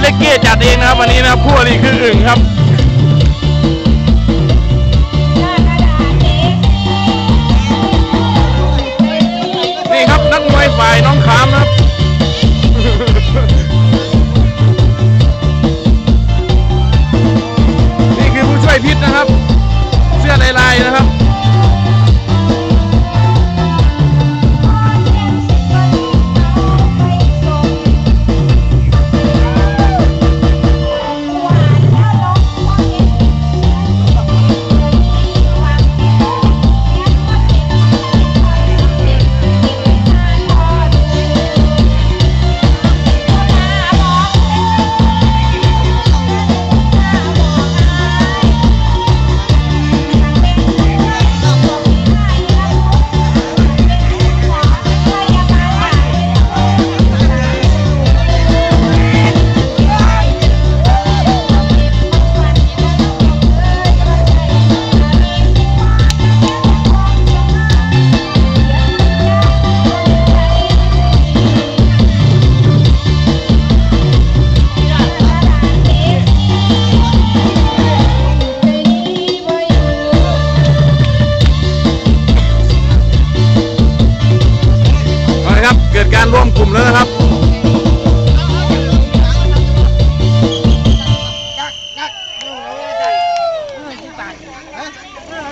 เลกเก้จัดเองนะครับวันนี้นะครับคู่อริคืออึ่งครับนี่ครับนักมวยฝ่ายน้องขามนะครับ กิดการร่วมกลุ่มแล้วนะครับ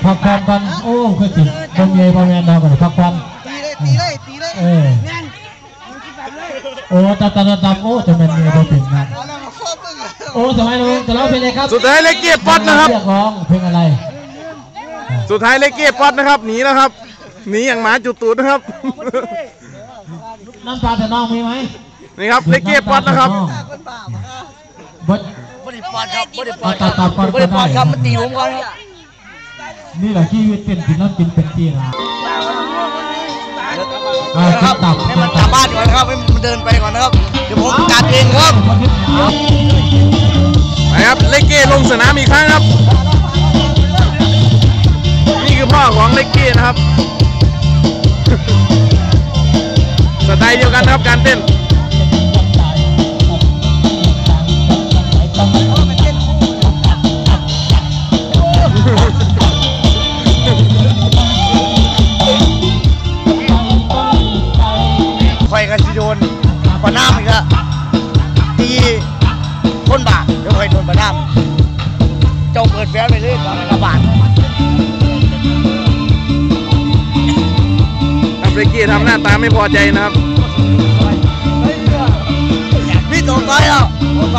พักผ่อนกันโอ้คือจิบงเยบงแมนดาวกันพักผ่อนตีเลยตีเลยตีเลยเออแน่นมึงคิดแบบเลยโอ้ตาตาตาตาโอ้จะเป็นเมียตัวเป็นนะเอาแล้วมาฟอมึงอะโอ้สมัยนู้นจะร้องเพลงอะไรครับ สุดท้ายเลกเก้ป๊อตนะครับเรียกร้องเพลงอะไร สุดท้ายเลกเก้ป๊อตนะครับหนีแล้วครับหนีอย่างหมาจุดตูดนะครับ น้ำตาแต่น้องมีไหมนี่ครับเลกเก้ป๊อตนะครับคนบ้ามาบดบริปอดครับบริปตาอดตาตาปอดบริปอดครับมันตีผมก่อนครับนี่แหละชีวิตเป็นศิลปินเป็นจีราอ่านะคคิรัดบตับให้มันกลับบ้านก่อนนะครับให้มันเดินไปก่อนนะครับเดี๋ยวผมจัดเองครับไปครับเลกเก้ลงสนามอีกครั้งครับ นี่คือพ่อของเลกเก้นะครับ กันนะครับการเต้นไฟกันสิโดนปะน้ำอีกแล้วตีคนบาทเดี๋ยวไฟโดนปะน้ำเจ้าเปิดแฟ้มไปเลยก่อนละบาทครับเลกเก้ทำหน้าตาไม่พอใจนะครับ พี่ตกไป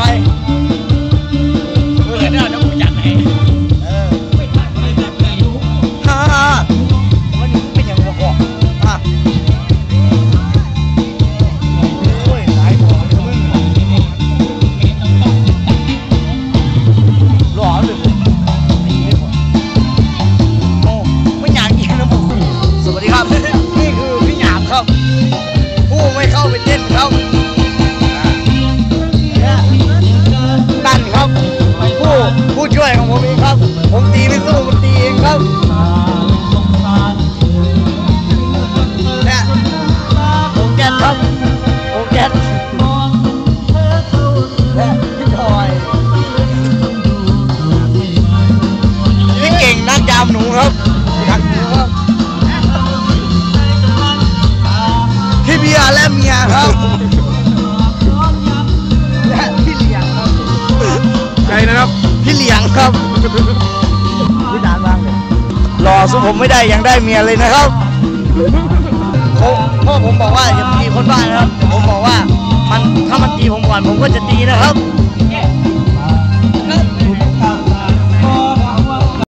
ครับและพี่เหลียงครับใครนะครับ พี่เหลียงครับพี่ดานบ้างเลยรอสู้ผมไม่ได้ยังได้เมียเลยนะครับผมพ่อผมบอกว่าอย่าตีคนบ้านะครับ ผมบอกว่ามันถ้ามันตีผมก่อนผมก็จะตีนะครับ